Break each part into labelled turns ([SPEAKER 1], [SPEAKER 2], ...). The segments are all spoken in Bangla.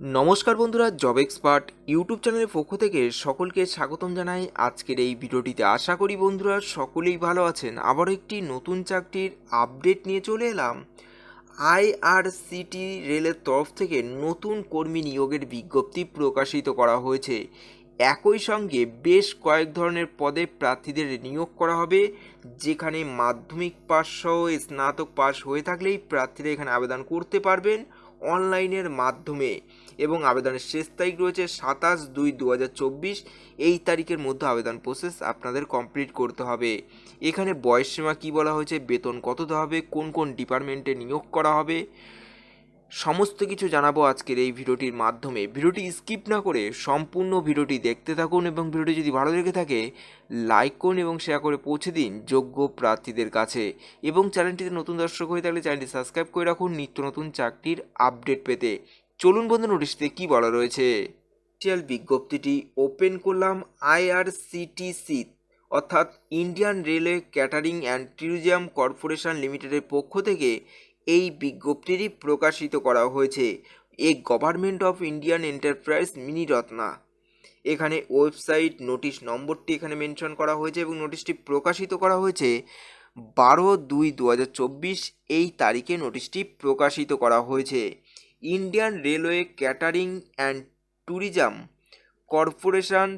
[SPEAKER 1] নমস্কার বন্ধুরা জব এক্সপার্ট ইউটিউব চ্যানেলের পক্ষ থেকে সকলকে স্বাগতম জানাই। আজকের এই ভিডিওটিতে আশা করি বন্ধুরা সকলেই ভালো আছেন। আবারও একটি নতুন চাকরির আপডেট নিয়ে চলে এলাম। আইআরসিটি রেলের তরফ থেকে নতুন কর্মী নিয়োগের বিজ্ঞপ্তি প্রকাশিত করা হয়েছে। একই সঙ্গে বেশ কয়েক ধরনের পদে প্রার্থীদের নিয়োগ করা হবে, যেখানে মাধ্যমিক পাস সহ স্নাতক পাস হয়ে থাকলেই প্রার্থীরা এখানে আবেদন করতে পারবেন অনলাইনের মাধ্যমে। এবং আবেদনের শেষ তারিখ রয়েছে সাতাশ দুই দু এই তারিখের মধ্যে আবেদন প্রসেস আপনাদের কমপ্লিট করতে হবে। এখানে বয়সসীমা কী বলা হয়েছে, বেতন কত হবে, কোন কোন ডিপার্টমেন্টে নিয়োগ করা হবে সমস্ত কিছু জানাব আজকের এই ভিডিওটির মাধ্যমে। ভিডিওটি স্কিপ না করে সম্পূর্ণ ভিডিওটি দেখতে থাকুন এবং ভিডিওটি যদি ভালো লেগে থাকে, লাইক করুন এবং শেয়ার করে পৌঁছে দিন যোগ্য প্রার্থীদের কাছে। এবং চ্যানেলটিতে নতুন দর্শক হয়ে থাকলে চ্যানেলটি সাবস্ক্রাইব করে রাখুন নিত্য নতুন চাকরির আপডেট পেতে। চলুন বন্ধু নোটিশতে কী বলা রয়েছে? অফিসিয়াল বিজ্ঞপ্তিটি ওপেন করলাম আইআরসিটিসি অর্থাৎ Indian railway catering and tourism corporation লিমিটেডের পক্ষ থেকে। এই বিজ্ঞপ্তিটি প্রকাশিত করা হয়েছে a government of Indian enterprise mini Ratna. এখানে ওয়েবসাইট নোটিশ নম্বরটি এখানে মেনশন করা হয়েছে এবং নোটিশটি প্রকাশিত করা হয়েছে বারো দুই দু এই তারিখে নোটিশটি প্রকাশিত করা হয়েছে। Indian railway catering and tourism corporation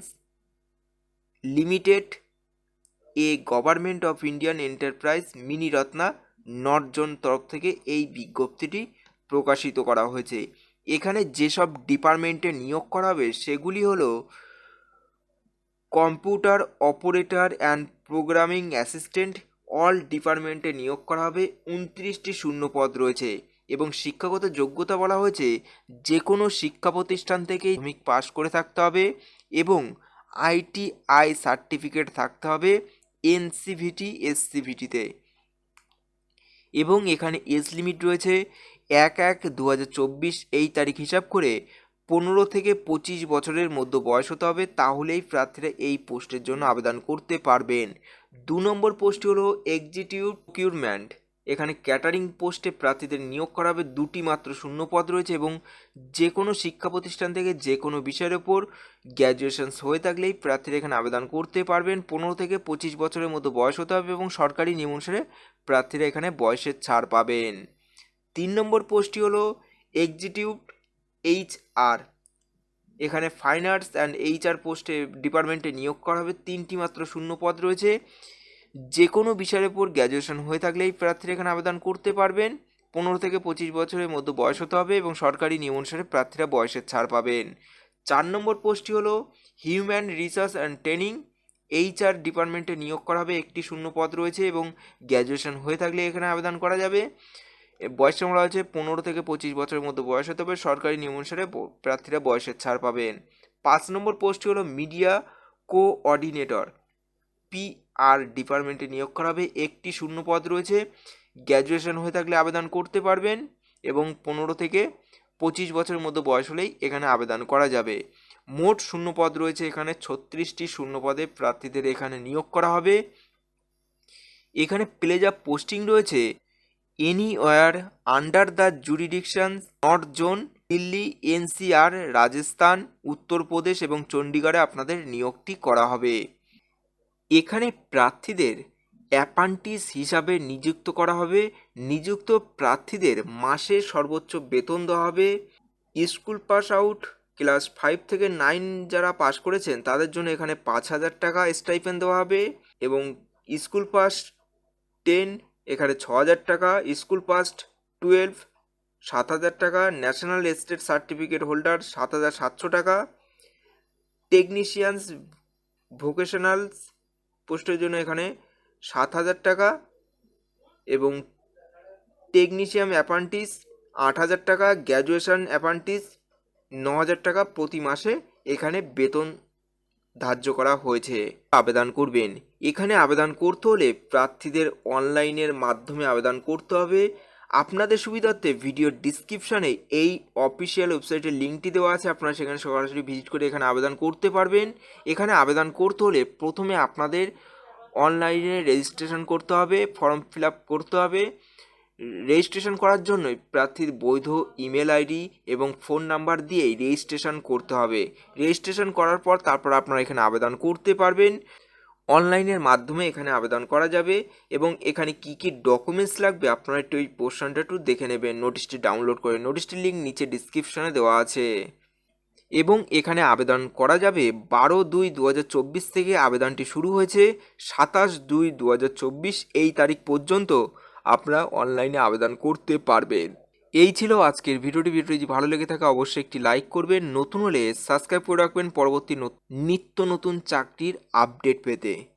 [SPEAKER 1] limited a government of Indian enterprise mini Ratna north zone তরফ থেকে এই বিজ্ঞপ্তিটি প্রকাশিত করা হয়েছে। এখানে যেসব ডিপার্টমেন্টে নিয়োগ করা হবে, সেগুলি হলো computer operator and programming assistant, all ডিপার্টমেন্টে নিয়োগ করা হবে, উনত্রিশটি শূন্য পদ রয়েছে এবং শিক্ষাগত যোগ্যতা বলা হয়েছে যে কোনো শিক্ষা প্রতিষ্ঠান থেকে মাধ্যমিক পাশ করে থাকতে হবে এবং আইটিআই সার্টিফিকেট থাকতে হবে, এনসিভিটি, এসসিভিটিতে। এবং এখানে এজ লিমিট রয়েছে এক এক দু এই তারিখ হিসাব করে পনেরো থেকে পঁচিশ বছরের মধ্যে বয়স হতে হবে, তাহলেই প্রার্থীরা এই পোস্টের জন্য আবেদন করতে পারবেন। দু নম্বর পোস্টটি হলো এক্সিকিউটিভ প্রকিউরমেন্ট এখানে ক্যাটারিং পোস্টে প্রার্থীদের নিয়োগ করা হবে দুটি মাত্র শূন্য পদ রয়েছে এবং যে কোনো শিক্ষা প্রতিষ্ঠান থেকে যে কোনো বিষয়ের ওপর গ্র্যাজুয়েশনস হয়ে থাকলেই প্রার্থীরা এখানে আবেদন করতে পারবেন। পনেরো থেকে পঁচিশ বছরের মতো বয়স হতে হবে এবং সরকারি নিয়ম অনুসারে প্রার্থীরা এখানে বয়সের ছাড় পাবেন। তিন নম্বর পোস্টটি হলো এক্সিকিউটিভ এইচ আর। এখানে fine arts and H R পোস্টে ডিপার্টমেন্টে নিয়োগ করা হবে। তিনটি মাত্র শূন্য পদ রয়েছে। যে কোনো বিষয়ের উপর গ্র্যাজুয়েশন হয়ে থাকলেই প্রার্থীরা এখানে আবেদন করতে পারবেন। পনেরো থেকে পঁচিশ বছরের মধ্যে বয়স হতে হবে এবং সরকারি নিয়ম অনুসারে প্রার্থীরা বয়সের ছাড় পাবেন। চার নম্বর পোস্টটি হলো human research and training HR ডিপার্টমেন্টে নিয়োগ করা হবে একটি শূন্য পদ রয়েছে এবং গ্র্যাজুয়েশন হয়ে থাকলে এখানে আবেদন করা যাবে। বয়স বলা হয়েছে পনেরো থেকে পঁচিশ বছরের মধ্যে বয়স হতে হবে, সরকারি নিয়ম অনুসারে প্রার্থীরা বয়সের ছাড় পাবেন। পাঁচ নম্বর পোস্টটি হলো মিডিয়া কোঅর্ডিনেটর পি আর ডিপার্টমেন্টে নিয়োগ করা হবে একটি শূন্য পদ রয়েছে। গ্র্যাজুয়েশন হয়ে থাকলে আবেদন করতে পারবেন এবং পনেরো থেকে পঁচিশ বছরের মধ্যে বয়স হলেই এখানে আবেদন করা যাবে। মোট শূন্য পদ রয়েছে এখানে। ছত্রিশটি শূন্য পদে প্রার্থীদের এখানে নিয়োগ করা হবে। এখানে প্লেজ অফ পোস্টিং রয়েছে। Any anywhere under the jurisdiction, north zone, Delhi, NCR, Rajasthan, Uttar Pradesh এবং চণ্ডীগড়ে আপনাদের নিয়োগটি করা হবে। এখানে প্রার্থীদের অ্যাপান্টিস হিসাবে নিযুক্ত করা হবে। নিযুক্ত প্রার্থীদের মাসে সর্বোচ্চ বেতন দেওয়া হবে। School pass out, class five থেকে নাইন যারা পাস করেছেন, তাদের জন্য এখানে পাঁচ হাজার টাকা স্টাইপেন দেওয়া হবে এবং স্কুল পাস টেন এখানে ছ হাজার টাকা, স্কুল পাস টুয়েলভ সাত হাজার টাকা ন্যাশনাল এস্টেট সার্টিফিকেট হোল্ডার সাত হাজার সাতশো টাকা টেকনিশিয়ানস ভোকেশনালস পোস্টের জন্য এখানে সাত হাজার টাকা এবং টেকনিশিয়াম অ্যাপান্টিস আট হাজার টাকা, গ্র্যাজুয়েশন অ্যাপান্টিস ন হাজার টাকা প্রতি মাসে এখানে বেতন ধার্য করা হয়েছে। আবেদন করবেন। এখানে আবেদন করতে হলে প্রার্থীদের অনলাইনের মাধ্যমে আবেদন করতে হবে। আপনাদের সুবিধার্থে ভিডিওর ডিসক্রিপশানে এই অফিসিয়াল ওয়েবসাইটের লিঙ্কটি দেওয়া আছে। আপনারা সেখানে সরাসরি ভিজিট করে এখানে আবেদন করতে পারবেন। এখানে আবেদন করতে হলে প্রথমে আপনাদের অনলাইনে রেজিস্ট্রেশন করতে হবে ফর্ম ফিল আপ করতে হবে। রেজিস্ট্রেশন করার জন্য প্রার্থীর বৈধ ইমেল আইডি এবং ফোন নাম্বার দিয়েই রেজিস্ট্রেশন করতে হবে। রেজিস্ট্রেশন করার পর তারপর আপনারা এখানে আবেদন করতে পারবেন। অনলাইনের মাধ্যমে এখানে আবেদন করা যাবে এবং এখানে কি কি ডকুমেন্টস লাগবে আপনারা একটু ওই পোর্শনটা একটু দেখে নেবেন। নোটিশটি ডাউনলোড করে নোটিশটির লিঙ্ক নিচে ডিসক্রিপশনে দেওয়া আছে। এবং এখানে আবেদন করা যাবে বারো দুই দু থেকে আবেদনটি শুরু হয়েছে সাতাশ দুই দু এই তারিখ পর্যন্ত আপনারা অনলাইনে আবেদন করতে পারবেন। এই ছিল আজকের ভিডিওটি। ভিডিওটি যদি ভালো লেগে থাকে, অবশ্যই একটি লাইক করবেন। নতুন হলে সাবস্ক্রাইব করে রাখবেন। পরবর্তী নত- নিত্য নতুন চাকরির আপডেট পেতে।